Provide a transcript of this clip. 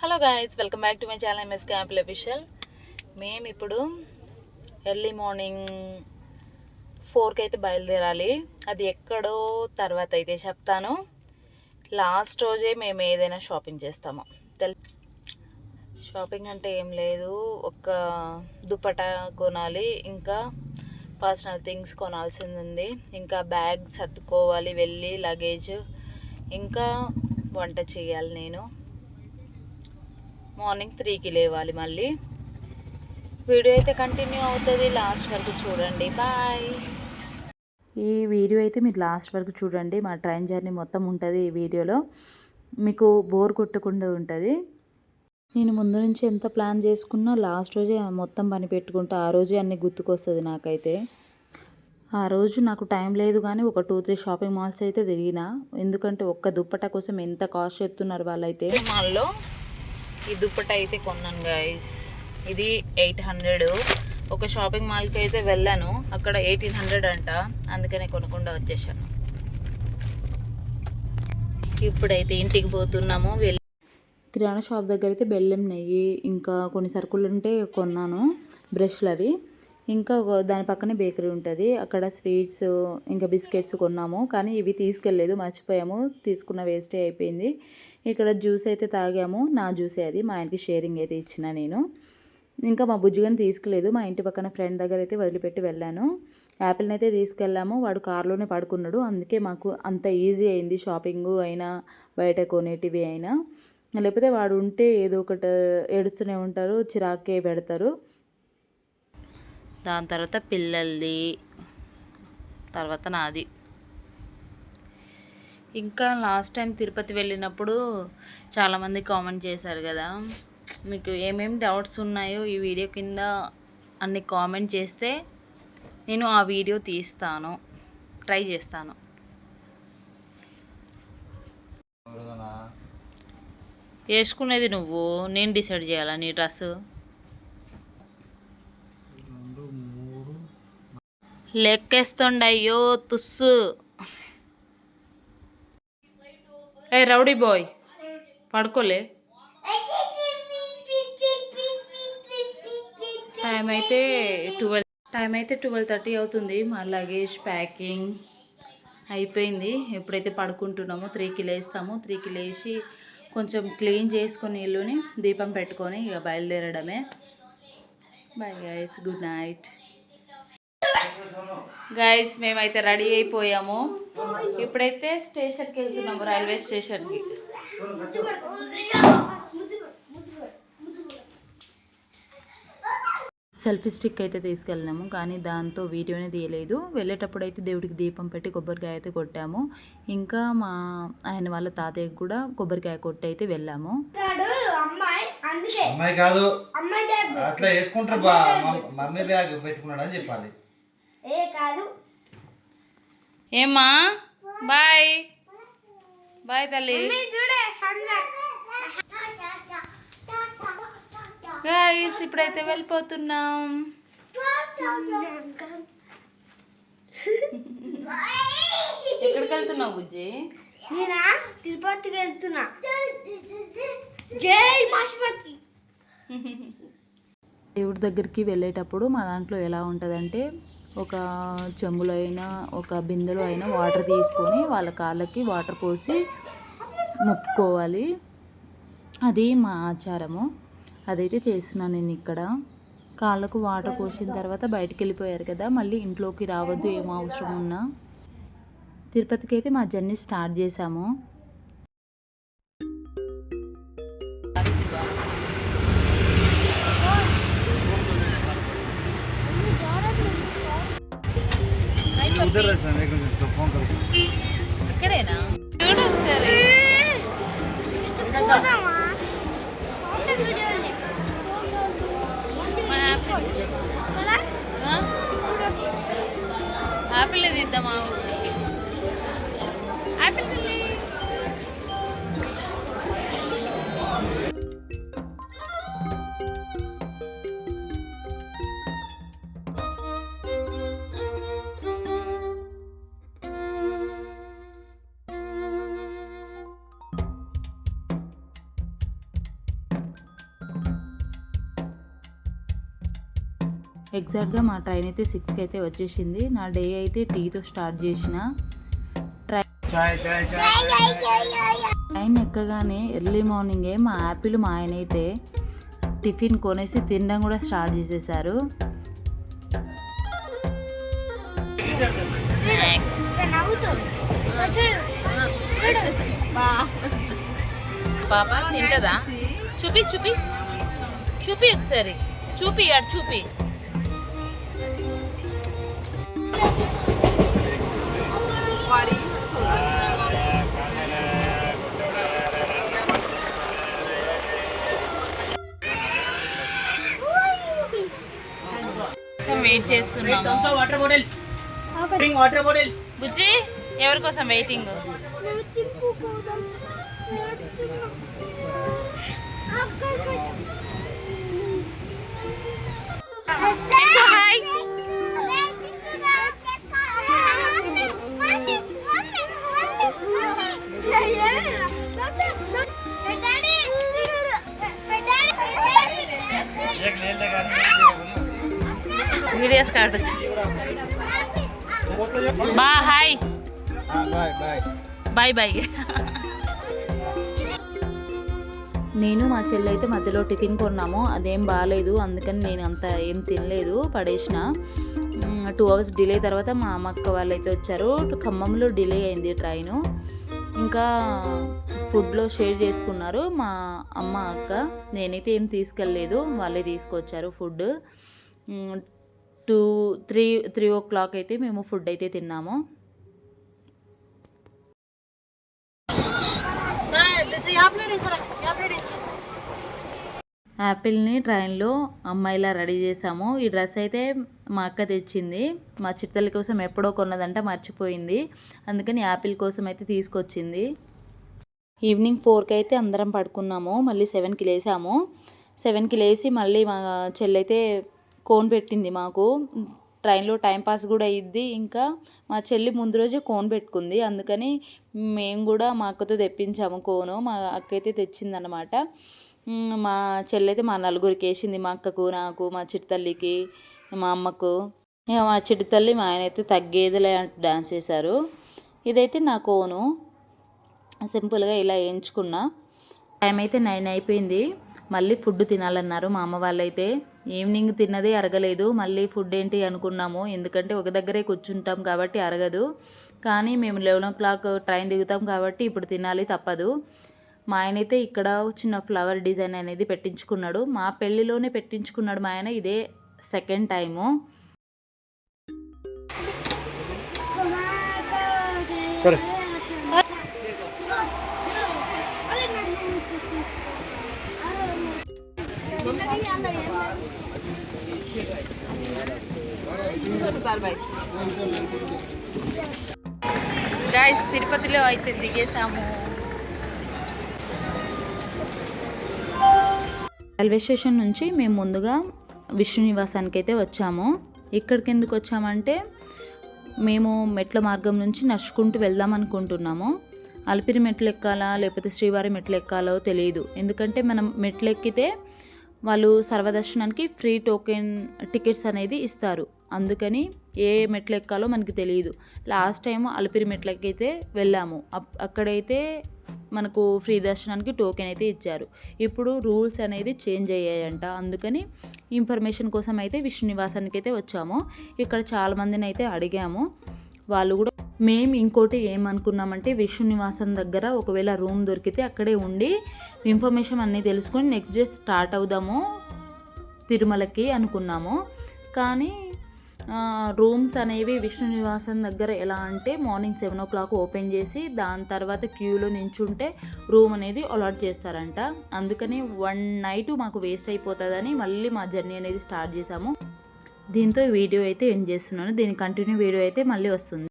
Hello guys welcome back to my channel MS క్యాంపుల్ official మేము ఇప్పుడు early morning ఫోర్కి అయితే బయలుదేరాలి. అది ఎక్కడో తర్వాత అయితే చెప్తాను. లాస్ట్ రోజే మేము ఏదైనా షాపింగ్ చేస్తాము. తెల్ షాపింగ్ అంటే ఏం లేదు. ఒక దుపట్టా కొనాలి ఇంకా పర్సనల్ థింగ్స్ కొనాల్సింది ఉంది. ఇంకా బ్యాగ్ సర్దుకోవాలి వెళ్ళి లగేజ్ ఇంకా వంట చేయాలి నేను. మార్నింగ్ త్రీకి లేవాలి మళ్ళీ. వీడియో అయితే కంటిన్యూ అవుతుంది లాస్ట్ వరకు చూడండి. బాయ్. ఈ వీడియో అయితే మీరు లాస్ట్ వరకు చూడండి. మా ట్రైన్ జర్నీ మొత్తం ఉంటుంది ఈ వీడియోలో. మీకు బోర్ కొట్టకుండా ఉంటుంది. నేను ముందు నుంచి ఎంత ప్లాన్ చేసుకున్నా లాస్ట్ రోజే మొత్తం పని పెట్టుకుంటా. ఆ రోజే అన్ని గుర్తుకొస్తుంది నాకైతే. ఆ రోజు నాకు టైం లేదు కానీ ఒక టూ త్రీ షాపింగ్ మాల్స్ అయితే తిరిగిన. ఎందుకంటే ఒక్క దుప్పట కోసం ఎంత కాస్ట్ చెప్తున్నారు వాళ్ళైతే. మాల్లో ఈ దుప్పట అయితే కొన్నాను గాయస్ ఇది ఎయిట్ హండ్రెడ్. ఒక షాపింగ్ మాల్కి అయితే వెళ్ళాను. అక్కడ ఎయిటీన్ హండ్రెడ్ అంట. అందుకనే కొనకుండా వచ్చేసాను. ఇప్పుడైతే ఇంటికి పోతున్నాము. వెళ్ళి కిరాణా షాప్ దగ్గర అయితే బెల్లం నెయ్యి ఇంకా కొన్ని సరుకులు ఉంటే కొన్నాను. బ్రష్లు అవి. ఇంకా దాని పక్కనే బేకరీ ఉంటుంది. అక్కడ స్వీట్స్ ఇంకా బిస్కెట్స్ కొన్నాము. కానీ ఇవి తీసుకెళ్ళలేదు. మర్చిపోయాము. తీసుకున్న వేస్టే అయిపోయింది. ఇక్కడ జ్యూస్ అయితే తాగాము. నా జ్యూసే అది. మా ఇంటికి షేరింగ్ అయితే ఇచ్చిన నేను. ఇంకా మా బుజ్జిగని తీసుకులేదు. మా ఇంటి పక్కన ఫ్రెండ్ దగ్గర అయితే వదిలిపెట్టి వెళ్ళాను. యాపిల్ని అయితే తీసుకెళ్ళాము. వాడు కార్లోనే పడుకున్నాడు. అందుకే మాకు అంత ఈజీ అయింది షాపింగ్ అయినా బయట కొనేటివి అయినా. లేకపోతే వాడు ఉంటే ఏదో ఒకటి ఏడుస్తూనే ఉంటారు చిరాకే పెడతారు. దాని తర్వాత పిల్లలది తర్వాత నాది. ఇంకా లాస్ట్ టైం తిరుపతి వెళ్ళినప్పుడు చాలామంది కామెంట్ చేశారు కదా. మీకు ఏమేమి డౌట్స్ ఉన్నాయో ఈ వీడియో కింద అన్ని కామెంట్ చేస్తే నేను ఆ వీడియో తీస్తాను. ట్రై చేస్తాను. వేసుకునేది నువ్వు? నేను డిసైడ్ చేయాలా నీ డ్రెస్ లెక్కేస్తుండయ్యో తుస్సు. ఏ రౌడీ బాయ్. పడుకోలే. టైం అయితే ట్వెల్వ్ టైం అయితే ట్వెల్వ్ థర్టీ అవుతుంది. మా లగేజ్ ప్యాకింగ్ అయిపోయింది. ఎప్పుడైతే పడుకుంటున్నామో త్రీకి లేస్తాము త్రీకి లేచి కొంచెం క్లీన్ చేసుకొని ఇల్లుని దీపం పెట్టుకొని ఇక బయలుదేరడమే. Bye guys good night guys మేమైతే రెడీ అయిపోయాము. ఇప్పుడైతే స్టేషన్కి వెళ్తున్నాము రైల్వే స్టేషన్కి. సెల్ఫీ స్టిక్ అయితే తీసుకెళ్ళినాము కానీ దాంతో వీడియోనే తీయలేదు. వెళ్ళేటప్పుడు అయితే దేవుడికి దీపం పెట్టి కొబ్బరికాయ అయితే కొట్టాము. ఇంకా మా ఆయన వాళ్ళ తాతయ్యకి కూడా కొబ్బరికాయ కొట్టి అయితే వెళ్ళాము. అమ్మాయి అందుకే. అమ్మాయి కాదు. అట్లా వేసుకుంటారు మమ్మీ బ్యాగ్ పెట్టుకున్నాడు అని చెప్పాలి. ఏ కాదు. ఏమ్మా? బాయ్. బాయ్ తల్లి. గైస్ ఇప్పుడైతే వెళ్ళిపోతున్నాం. ఎక్కడికి వెళ్తున్నావు బుజ్జి? నేనా? తిరుపతికి వెళ్తున్నా. జై మాషమతి దేవుడి దగ్గరికి వెళ్ళేటప్పుడు మా దాంట్లో ఎలా ఉంటుందంటే ఒక చెంబులో అయినా ఒక బిందెలో అయినా వాటర్ తీసుకొని వాళ్ళ కాళ్ళకి వాటర్ పోసి మొక్కుకోవాలి. అది మా ఆచారము. అదైతే చేస్తున్నాను నేను ఇక్కడ. కాళ్ళకు వాటర్ పోసిన తర్వాత బయటికి వెళ్ళిపోయారు కదా మళ్ళీ ఇంట్లోకి రావద్దు ఏం అవసరం ఉన్నా. తిరుపతికి అయితే మా జర్నీ స్టార్ట్ చేసాము ఇక్కడేనా? చూడు ఒకసారి. పోదామా పోతే వీడియోలే మా యాపిల్ కదా ఆ? యాపిల్ తీద్దామా? ఎగ్జాక్ట్గా మా ట్రైన్ అయితే సిక్స్కి అయితే వచ్చేసింది. నా డే అయితే టీతో స్టార్ట్ చేసిన. ట్రైన్ ఎక్కగానే ఎర్లీ మార్నింగే మా యాపిల్ మా ఆయన అయితే టిఫిన్ కొనేసి తినడం కూడా స్టార్ట్ చేసేసారు. పాప తింటదా? చూపి చూపి. చూపి ఒకసారి. చూపి అటు చూపి. వెయిట్ చేస్తున్నాము. Water bottle drink water bottle బుజ్జి ఎవరి కోసం వెయిటింగ్ వీడియోస్ కావచ్చు బా హాయ్. బాయ్ బాయ్ నేను మా చెల్లి అయితే మధ్యలో టిఫిన్ కొన్నాము. అదేం బాగాలేదు అందుకని నేను అంత ఏం తినలేదు. పడేసిన. టూ అవర్స్ డిలే తర్వాత మా అమ్మ అక్క వాళ్ళు అయితే వచ్చారు. ఖమ్మంలో డిలే అయింది ట్రైను. ఇంకా ఫుడ్లో షేర్ చేసుకున్నారు మా అమ్మ అక్క. నేనైతే ఏం తీసుకెళ్ళలేదు. వాళ్ళే తీసుకొచ్చారు food two three three o'clock అయితే మేము ఫుడ్ అయితే తిన్నాము. యాపిల్ని ట్రైన్లో అమ్మాయిలా రెడీ చేసాము. ఈ డ్రెస్ అయితే మా అక్క తెచ్చింది. మా చిత్తల కోసం ఎప్పుడో కొన్నదంట మర్చిపోయింది. అందుకని యాపిల్ కోసం అయితే తీసుకొచ్చింది. ఈవినింగ్ ఫోర్కి అయితే అందరం పడుకున్నాము. మళ్ళీ సెవెన్కి లేసాము. సెవెన్కి లేచి మళ్ళీ మా చెల్లైతే కోన్ పెట్టింది మాకు. ట్రైన్లో టైంపాస్ కూడా అయ్యిద్ది. ఇంకా మా చెల్లి ముందు రోజే కోన్ పెట్టుకుంది. అందుకని మేము కూడా మా అక్కతో తెప్పించాము కోను. మా అక్క అయితే తెచ్చిందనమాట మా చెల్లి అయితే మా నలుగురికి వేసింది. మా అక్కకు నాకు మా చిట్టతల్లికి మా అమ్మకు. ఇక మా చిట్టతల్లి మా ఆయన అయితే తగ్గేదిలే డాన్స్ చేశారు ఇదైతే నా కోను. సింపుల్గా ఇలా వేయించుకున్నా. టైం అయితే నైన్ అయిపోయింది. మళ్ళీ ఫుడ్ తినాలన్నారు. మా అమ్మ వాళ్ళైతే ఈవినింగ్ తిన్నదే అరగలేదు మళ్ళీ ఫుడ్ ఏంటి అనుకున్నాము. ఎందుకంటే ఒక దగ్గరే కూర్చుంటాం కాబట్టి అరగదు. కానీ మేము లెవెన్ ఓ క్లాక్ ట్రైన్ దిగుతాం కాబట్టి ఇప్పుడు తినాలి తప్పదు. మా ఆయన అయితే ఇక్కడ చిన్న ఫ్లవర్ డిజైన్ అనేది పెట్టించుకున్నాడు. మా పెళ్ళిలోనే పెట్టించుకున్నాడు మా ఆయన ఇదే సెకండ్ టైము. సరే. గాయస్ తిరుపతిలో అయితే దిగేసాము రైల్వే స్టేషన్ నుంచి మేము ముందుగా విష్ణు నివాసానికి అయితే వచ్చాము. ఇక్కడికి ఎందుకు వచ్చామంటే మేము మెట్ల మార్గం నుంచి నడుచుకుంటూ వెళ్దాం అనుకుంటున్నాము. అలిపిరి మెట్లు ఎక్కాలా లేకపోతే శ్రీవారి మెట్లు ఎక్కాలో తెలియదు ఎందుకంటే మనం మెట్లు ఎక్కితే వాళ్ళు సర్వదర్శనానికి ఫ్రీ టోకెన్ టికెట్స్ అనేది ఇస్తారు. అందుకని ఏ మెట్లు ఎక్కాలో మనకి తెలియదు. లాస్ట్ టైం అలిపిరి మెట్లకి అయితే వెళ్ళాము. అప్- అక్కడైతే మనకు ఫ్రీ దర్శనానికి టోకెన్ అయితే ఇచ్చారు. ఇప్పుడు రూల్స్ అనేది చేంజ్ అయ్యాయంట. అందుకని ఇన్ఫర్మేషన్ కోసం అయితే విష్ణు నివాసానికి అయితే వచ్చాము. ఇక్కడ చాలామందిని అయితే అడిగాము. వాళ్ళు కూడా మేము ఇంకోటి ఏమనుకున్నామంటే విష్ణు నివాసం దగ్గర ఒకవేళ రూమ్ దొరికితే అక్కడే ఉండి ఇన్ఫర్మేషన్ అన్నీ తెలుసుకొని నెక్స్ట్ డే స్టార్ట్ అవుదాము తిరుమలకి అనుకున్నాము. కానీ రూమ్స్ అనేవి విష్ణు నివాసం దగ్గర ఎలా అంటే morning seven o'clock open చేసి దాని తర్వాత క్యూలో నించుంటే రూమ్ అనేది అలాట్ చేస్తారంట. అందుకని వన్ నైట్ మాకు వేస్ట్ అయిపోతుందని మళ్ళీ మా జర్నీ అనేది స్టార్ట్ చేసాము దీంతో వీడియో అయితే ఎండ్ చేస్తున్నాను. దీని కంటిన్యూ వీడియో అయితే మళ్ళీ వస్తుంది.